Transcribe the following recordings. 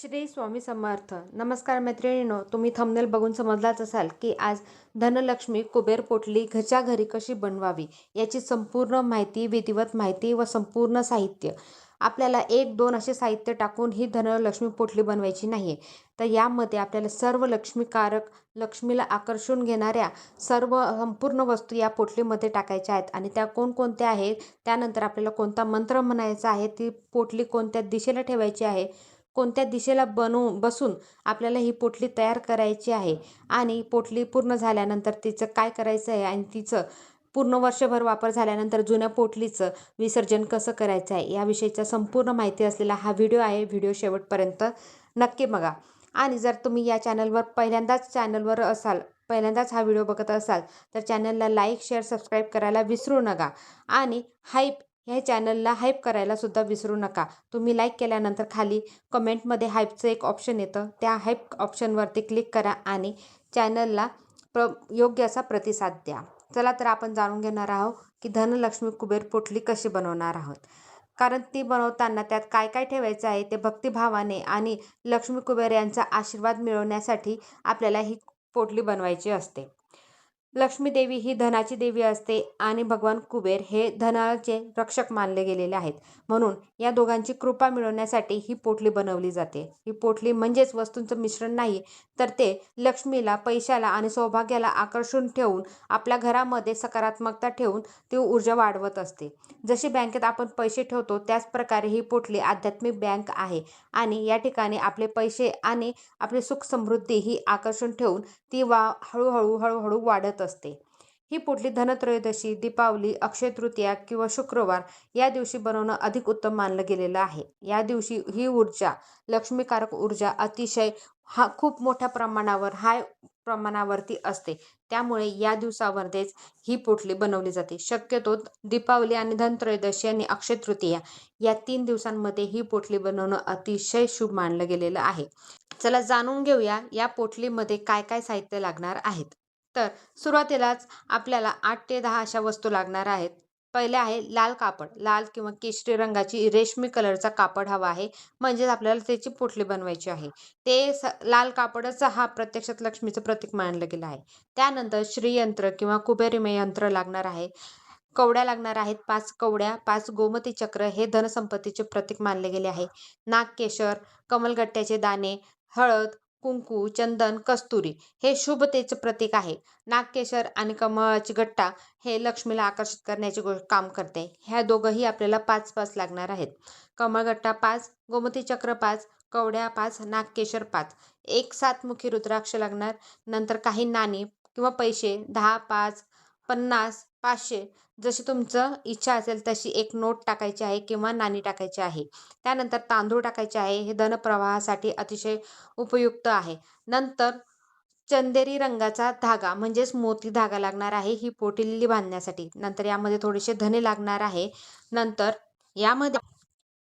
श्री स्वामी समर्थ. नमस्कार मैत्रिणीनो तुम्ही थंबनेल बघून समजलाच असाल की आज धनलक्ष्मी कुबेर पोटली घरच्या घरी कशी बनवावी याची संपूर्ण माहिती विधिवत माहिती व संपूर्ण साहित्य. आपल्याला एक दोन असे साहित्य टाकून ही धनलक्ष्मी पोटली बनवायची नाही आहे तर यामध्ये आपल्याला सर्व लक्ष्मीकारक लक्ष्मीला आकर्षून घेणाऱ्या सर्व संपूर्ण वस्तू या पोटलीमध्ये टाकायच्या आहेत आणि त्या कोणकोणत्या आहेत त्यानंतर आपल्याला कोणता मंत्र म्हणायचा आहे ती पोटली कोणत्या दिशेला ठेवायची आहे कोणत्या दिशेला बनवून बसून आपल्याला ही पोटली तयार करायची आहे? आणि पोटली पूर्ण झाल्यानंतर तिचं काय करायचं आहे? आणि तिचं पूर्ण वर्षभर वापर झाल्यानंतर जुन्या पोटलीचं विसर्जन कसं करायचं आहे? याविषयीचा संपूर्ण माहिती असलेला हा व्हिडिओ आहे. व्हिडिओ शेवटपर्यंत नक्की बघा. आणि जर तुम्ही या चॅनलवर पहिल्यांदाच चॅनलवर असाल पहिल्यांदाच हा व्हिडिओ बघत असाल तर चॅनलला लाईक शेअर सबस्क्राईब करायला विसरू नका. आणि हाईप ह्या चॅनलला हाईप करायला सुद्धा विसरू नका. तुम्ही लाईक केल्यानंतर खाली कमेंटमध्ये हाईपचं एक ऑप्शन येतं. त्या हाईप ऑप्शनवरती क्लिक करा आणि चॅनलला प्र योग्य असा प्रतिसाद द्या. चला तर आपण जाणून घेणार आहोत की धनलक्ष्मी कुबेर पोटली कशी बनवणार आहोत. कारण ती बनवताना त्यात काय काय ठेवायचं आहे ते भक्तिभावाने आणि लक्ष्मी कुबेर यांचा आशीर्वाद मिळवण्यासाठी आपल्याला ही पोटली बनवायची असते. लक्ष्मी देवी ही धनाची देवी असते आणि भगवान कुबेर हे धनाचे रक्षक मानले गेलेले आहेत. म्हणून या दोघांची कृपा मिळवण्यासाठी ही पोटली बनवली जाते. ही पोटली म्हणजेच वस्तूंचं मिश्रण नाही तर ते लक्ष्मीला पैशाला आणि सौभाग्याला आकर्षून ठेवून आपल्या घरामध्ये सकारात्मकता ठेवून ती ऊर्जा वाढवत असते. जशी बँकेत आपण पैसे ठेवतो त्याच प्रकारे ही पोटली आध्यात्मिक बँक आहे आणि या ठिकाणी आपले पैसे आणि आपली सुख समृद्धी ही आकर्षून ठेवून ती वा हळूहळू हळूहळू वाढत असते. ही पोटली धनत्रयोदशी दीपावली अक्षय तृतीया किंवा शुक्रवार या दिवशी बनवणं अधिक उत्तम मानलं गेलेलं आहे. या दिवशी ही ऊर्जा लक्ष्मीकारक ऊर्जा अतिशय हा खूप मोठ्या प्रमाणावर हाय प्रमाणावरती असते. त्यामुळे या दिवसावरतीच ही पोटली बनवली जाते. शक्यतो दीपावली आणि धनत्रयोदशी आणि अक्षय तृतीया या तीन दिवसांमध्ये ही पोटली बनवणं अतिशय शुभ मानलं गेलेलं आहे. चला जाणून घेऊया या पोटलीमध्ये काय काय साहित्य लागणार आहेत. तर सुरुवातीलाच आपल्याला आठ ते दहा अशा वस्तू लागणार आहेत. पहिले आहे लाल कापड. लाल किंवा केशरी रंगाची रेशमी कलरचा कापड हवा आहे. म्हणजेच आपल्याला त्याची पोटली बनवायची आहे. ते स लाल कापडच हा प्रत्यक्षात लक्ष्मीचं प्रतीक मानलं गेलं आहे. त्यानंतर श्रीयंत्र किंवा कुबेरिमय यंत्र लागणार आहे. कवड्या लागणार आहेत. पाच कवड्या पाच गोमती चक्र हे धनसंपत्तीचे प्रतीक मानले गेले आहे. नागकेशर कमलगट्ट्याचे दाणे हळद कुंकू चंदन कस्तुरी हे शुभतेचं प्रतीक आहे. नागकेशर आणि कमळाची गट्टा हे लक्ष्मीला आकर्षित करण्याचे गो काम करते. ह्या दोघंही आपल्याला पाच पाच लागणार आहेत. कमळगट्टा पाच गोमती चक्र पाच कवड्या पाच नागकेशर पाच. एक सातमुखी रुद्राक्ष लागणार. नंतर काही नाणी किंवा पैसे दहा पाच पन्नास पाचशे जशी तुमचं इच्छा असेल तशी एक नोट टाकायची आहे किंवा नाणी टाकायची आहे. त्यानंतर तांदूळ टाकायचे आहे. हे धनप्रवाहासाठी अतिशय उपयुक्त आहे. नंतर चंदेरी रंगाचा धागा म्हणजेच मोती धागा लागणार आहे. ही पोटिल्ली बांधण्यासाठी. नंतर यामध्ये थोडेसे धने लागणार आहे. नंतर यामध्ये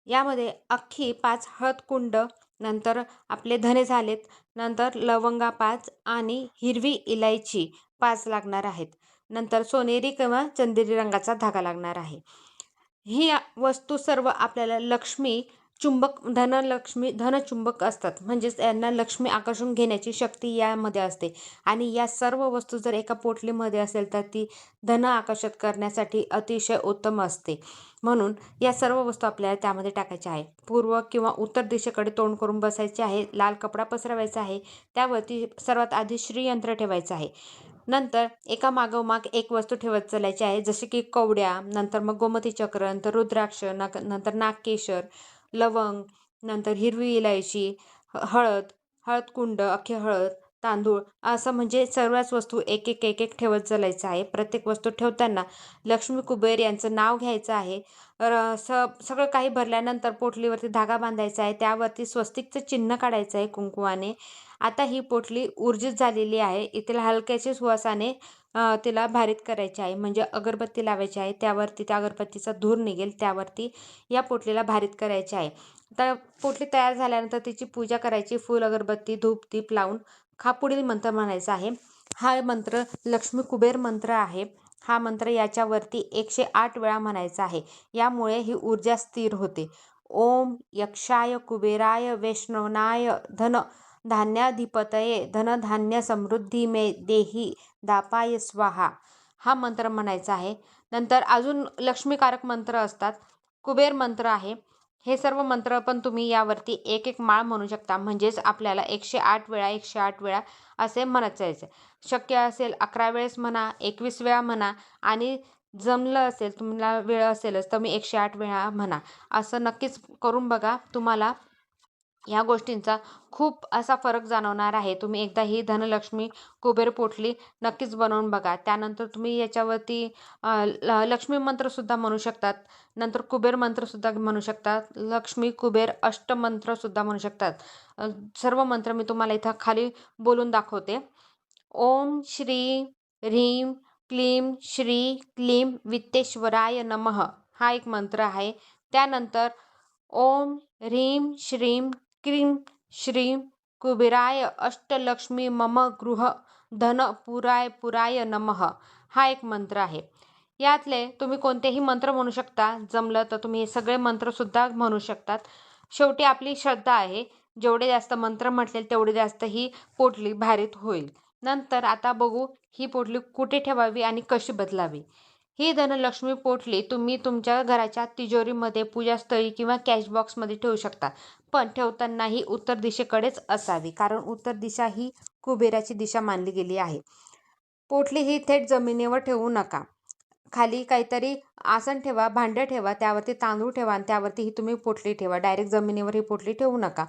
यामध्ये अख्खी पाच हळदकुंड नंतर आपले धने झालेत. नंतर लवंगा पाच आणि हिरवी इलायची पाच लागणार आहेत. नंतर सोनेरी किंवा चंदेरी रंगाचा धागा लागणार आहे. ही वस्तू सर्व आपल्याला लक्ष्मी चुंबक धनलक्ष्मी धनचुंबक असतात. म्हणजेच यांना लक्ष्मी आकर्षून घेण्याची शक्ती यामध्ये असते. आणि या सर्व वस्तू जर एका पोटलीमध्ये असेल तर ती धन आकर्षित करण्यासाठी अतिशय उत्तम असते. म्हणून या सर्व वस्तू आपल्याला त्यामध्ये टाकायच्या आहे पूर्व किंवा उत्तर दिशेकडे तोंड करून बसायचे आहे. लाल कपडा पसरवायचा आहे. त्यावरती सर्वात आधी श्रीयंत्र ठेवायचं आहे. नंतर एका मागोमाग एक वस्तू ठेवत चालायची आहे जसे की कवड्या नंतर मग गोमती चक्र नंतर रुद्राक्ष नक नंतर नागकेशर लवंग नंतर हिरवी इलायची हळद हळदकुंड अख्खे हळद तांदूळ असं म्हणजे सर्वच वस्तू एक एक एक एक ठेवत चालायचं आहे. प्रत्येक वस्तू ठेवताना लक्ष्मी कुबेर यांचं नाव घ्यायचं आहे. स सगळं काही भरल्यानंतर पोटलीवरती धागा बांधायचा आहे त्यावरती स्वस्तिकचं चिन्ह काढायचं आहे कुंकुवाने आता ही पोटली ऊर्जित झालेली आहे. इथेला हलक्याच्या सुवासाने तिला भारीत करायची आहे. म्हणजे अगरबत्ती लावायची आहे. त्यावरती त्या अगरबत्तीचा धूर निघेल. त्यावरती या पोटलीला भारीत करायची आहे. तर पोटली तयार झाल्यानंतर तिची पूजा करायची. फूल अगरबत्ती धूप दीप लावून हा पुढील मंत्र म्हणायचा आहे. हा मंत्र लक्ष्मी कुबेर मंत्र आहे. हा मंत्र याच्यावरती एकशे आठ वेळा म्हणायचा आहे. यामुळे ही ऊर्जा स्थिर होते. ओम यक्षाय कुबेराय वैष्णवनाय धन धान्याधिपतये धनधान्य समृद्धी मे देही दापाय स्वाहा. हा मंत्र म्हणायचा आहे. नंतर अजून लक्ष्मीकारक मंत्र असतात. कुबेर मंत्र आहे. हे सर्व मंत्र पण तुम्ही यावरती एक एक माळ म्हणू शकता. म्हणजेच आपल्याला एकशे आठ वेळा एकशे आठ वेळा असे म्हणत जायचे शक्य असेल अकरा वेळेस म्हणा एकवीस वेळा म्हणा आणि जमलं असेल तुम्हाला वेळ असेलच तर मी एकशे आठ वेळा म्हणा. असं नक्कीच करून बघा. तुम्हाला ह्या गोष्टींचा खूप असा फरक जाणवणार आहे. तुम्ही एकदा ही धनलक्ष्मी कुबेर पोटली नक्कीच बनवून बघा. त्यानंतर तुम्ही याच्यावरती ल लक्ष्मी मंत्रसुद्धा म्हणू शकतात. नंतर कुबेर मंत्रसुद्धा म्हणू शकतात. लक्ष्मी कुबेर अष्टमंत्रसुद्धा म्हणू शकतात. सर्व मंत्र मी तुम्हाला इथं खाली बोलून दाखवते. ओम श्री ह्रीम क्लीं श्री क्लीं वित्तेश्वराय नमः हा एक मंत्र आहे. त्यानंतर ओम ह्रीं श्रीं क्रीं श्रीं कुबेराय अष्टलक्ष्मी मम गृह धन पुराय पुराय नमः. हा एक मंत्र आहे. यातले तुम्ही कोणतेही मंत्र म्हणू शकता. जमलं तर तुम्ही हे सगळे मंत्रसुद्धा म्हणू शकतात. शेवटी आपली श्रद्धा आहे. जेवढे जास्त मंत्र म्हटले तेवढे जास्त ही पोटली भारीत होईल. नंतर आता बघू ही पोटली कुठे ठेवावी आणि कशी बदलावी. ही धनलक्ष्मी पोटली तुम्ही तुमच्या घराच्या तिजोरीमध्ये पूजास्थळी किंवा कॅश बॉक्समध्ये ठेवू शकता. पण ठेवताना ही उत्तर दिशेकडेच असावी. कारण उत्तर दिशा ही कुबेराची दिशा मानली गेली आहे. पोटली ही थेट जमिनीवर ठेवू नका. खाली काहीतरी आसन ठेवा भांडं ठेवा त्यावरती तांदूळ ठेवा आणि त्यावरती ही तुम्ही पोटली ठेवा. डायरेक्ट जमिनीवर ही पोटली ठेवू नका.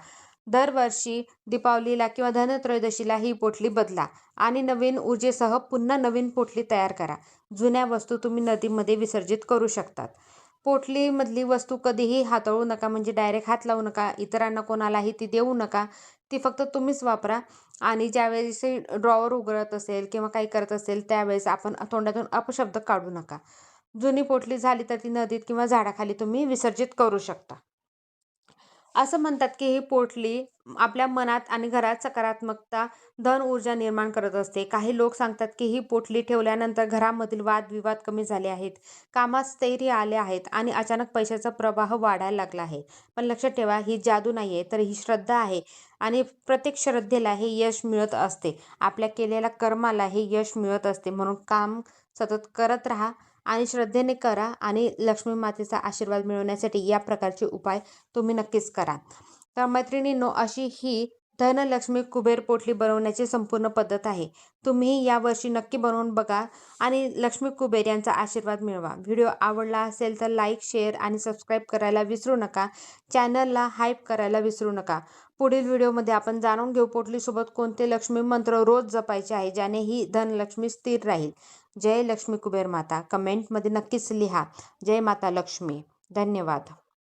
दरवर्षी दीपावलीला किंवा धनत्रयोदशीला ही पोटली बदला आणि नवीन ऊर्जेसह पुन्हा नवीन पोटली तयार करा. जुन्या वस्तू तुम्ही नदीमध्ये विसर्जित करू शकतात. पोटलीमधली वस्तू कधीही हाताळू नका म्हणजे डायरेक्ट हात लावू नका इतरांना कोणालाही ती देऊ नका. ती फक्त तुम्हीच वापरा. आणि ज्यावेळेस ड्रॉवर उघडत असेल किंवा काही करत असेल त्यावेळेस आपण तोंडातून अपशब्द काढू नका. जुनी पोटली झाली तर ती नदीत किंवा झाडाखाली तुम्ही विसर्जित करू शकता. असं म्हणतात की ही पोटली आपल्या मनात आणि घरात सकारात्मकता धन ऊर्जा निर्माण करत असते. काही लोक सांगतात की ही पोटली ठेवल्यानंतर घरामधील वादविवाद कमी झाले आहेत. कामात स्थैर्य आले आहेत आणि अचानक पैशाचा प्रवाह वाढायला लागला आहे. पण लक्षात ठेवा ही जादू नाही आहे तर ही श्रद्धा आहे आणि प्रत्येक श्रद्धेला हे यश मिळत असते. आपल्या केलेल्या कर्माला हे यश मिळत असते. म्हणून काम सतत करत राहा. आणि श्रद्धेने करा आणि लक्ष्मी मातेचा आशीर्वाद मिळवण्यासाठी या प्रकारचे उपाय तुम्ही नक्कीच करा. तर मैत्रिणींनो अशी ही धनलक्ष्मी कुबेर पोटली बनवण्याची संपूर्ण पद्धत आहे. तुम्ही यावर्षी नक्की बनवून बघा आणि लक्ष्मी कुबेर यांचा आशीर्वाद मिळवा. व्हिडिओ आवडला असेल तर लाईक शेअर आणि सबस्क्राईब करायला विसरू नका. चॅनलला हाईप करायला विसरू नका. पुढील व्हिडिओमध्ये आपण जाणून घेऊ पोटलीसोबत कोणते लक्ष्मी मंत्र रोज जपायचे आहे ज्याने ही धनलक्ष्मी स्थिर राहील. जय लक्ष्मी कुबेर माता. कमेंटमध्ये नक्कीच लिहा. जय माता लक्ष्मी. धन्यवाद.